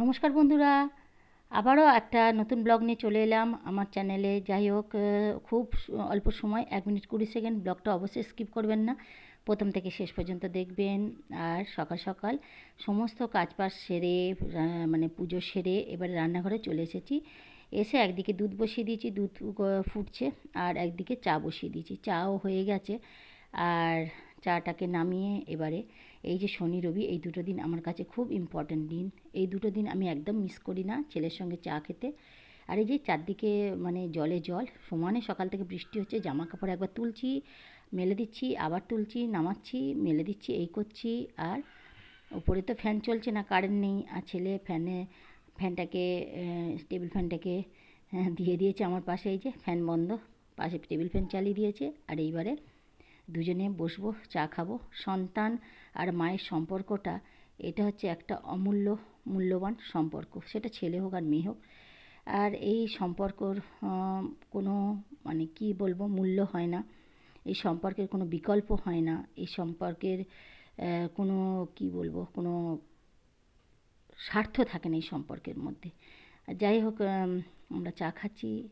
নমস্কার বন্ধুরা। আবারও একটা নতুন ব্লগ নিয়ে চলে এলাম আমার চ্যানেলে। যাই হোক খুব অল্প সময়, এক মিনিট কুড়ি সেকেন্ড ব্লগটা অবশ্যই স্কিপ করবেন না। প্রথম থেকে শেষ পর্যন্ত দেখবেন। আর সকাল সকাল সমস্ত কাজ বাজ সেরে মানে পুজো সেরে এবারে রান্নাঘরে চলে এসেছি। এসে একদিকে দুধ বসিয়ে দিয়েছি, দুধ ফুটছে। আর একদিকে চা বসিয়ে দিয়েছি। চাও হয়ে গেছে। আর চাটাকে নামিয়ে এবারে এই যে শনি, রবি, এই দুটো দিন আমার কাছে খুব ইম্পর্ট্যান্ট দিন। এই দুটো দিন আমি একদম মিস করি না ছেলের সঙ্গে চা খেতে। আর এই যে চারদিকে মানে জলে জল, সমানে সকাল থেকে বৃষ্টি হচ্ছে জামা কাপড় একবার তুলছি, মেলে দিচ্ছি, আবার তুলছি, নামাচ্ছি, মেলে দিচ্ছি, এই করছি, আর উপরে তো ফ্যান চলছে না কারেন্ট নেই, আর ছেলে ফ্যানে ফ্যানটাকে টেবিল ফ্যানটাকে দিয়ে দিয়েছে আমার পাশে, এই যে ফ্যান বন্ধ, পাশে টেবিল ফ্যান চালিয়ে দিয়েছে, আর এইবারে দুজনে বসবো, চা খাব। সন্তান আর মায়ের সম্পর্কটা, এটা হচ্ছে একটা অমূল্য, মূল্যবান সম্পর্ক। সেটা ছেলে হোক আর মেয়ে হোক। আর এই সম্পর্কর কোনো মানে কি বলব, মূল্য হয় না। এই সম্পর্কের কোনো বিকল্প হয় না। এই সম্পর্কের কোনো কি বলব, কোনো স্বার্থ থাকে না এই সম্পর্কের মধ্যে। যাই হোক আমরা চা খাচ্ছি।